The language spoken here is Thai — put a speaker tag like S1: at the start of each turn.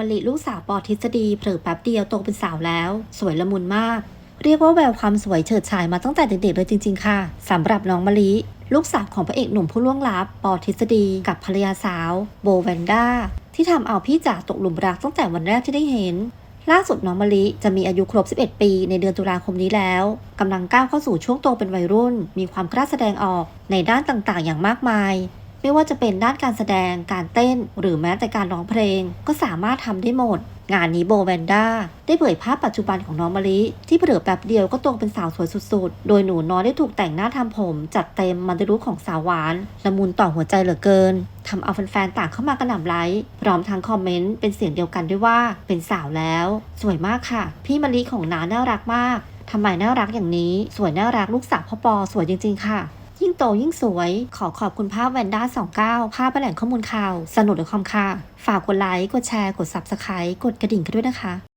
S1: มะลิลูกสาวปอทฤษฎีเผลอแป๊บเดียวโตเป็นสาวแล้ว สวยละมุนมาก เรียกว่าแววความสวยเฉิดฉายมาตั้งแต่เด็กๆเลยจริง ๆ ค่ะสำหรับน้องมะลิลูกสาวของพระเอกหนุ่มผู้ล่วงลับ ปอทฤษฎี กับภรรยาสาว โบแวนด้า ที่ทำเอาพี่จ๋าตกหลุมรักตั้งแต่วันแรกที่ได้เห็น ล่าสุดน้องมะลิจะมีอายุครบ 11 ปีในเดือนตุลาคมนี้แล้วกำลังก้าวเข้าสู่ช่วงโตเป็นวัยรุ่น มีความกล้าแสดงออกในด้านต่างๆ อย่างมากมาย ไม่ว่าจะเป็นด้านการแสดง การเต้น หรือแม้แต่การร้องเพลง ก็สามารถทำได้หมด งานนี้โบแวนด้าได้เผยภาพปัจจุบันของน้องมะลิ ที่เผลอแป๊บเดียวก็โตเป็นสาวสวยสุดๆ โดยหนูน้อยได้ถูกแต่งหน้าทำผม จัดเต็มมันดรู้ของสาวหวานละมุนต่อหัวใจเหลือเกินทำเอาแฟนๆต่างเข้ามากระหน่ำไลค์พร้อมทั้งคอมเมนต์เป็นเสียงเดียวกันด้วยว่า เป็นสาวแล้ว สวยมากค่ะ พี่มะลิของน้าน่ารักมากทำไมน่ารักอย่างนี้ สวยน่ารักลูกสาวพ่อปอสวยจริง ๆ ค่ะ ยิ่งโตยิ่งสวย ขอขอบคุณภาพแวนด้า29 ภาพแหล่งข้อมูลข่าว สนุกหรือความค่า ฝากกดไลค์ กดแชร์ กด Subscribe กดกระดิ่งกันด้วยนะคะ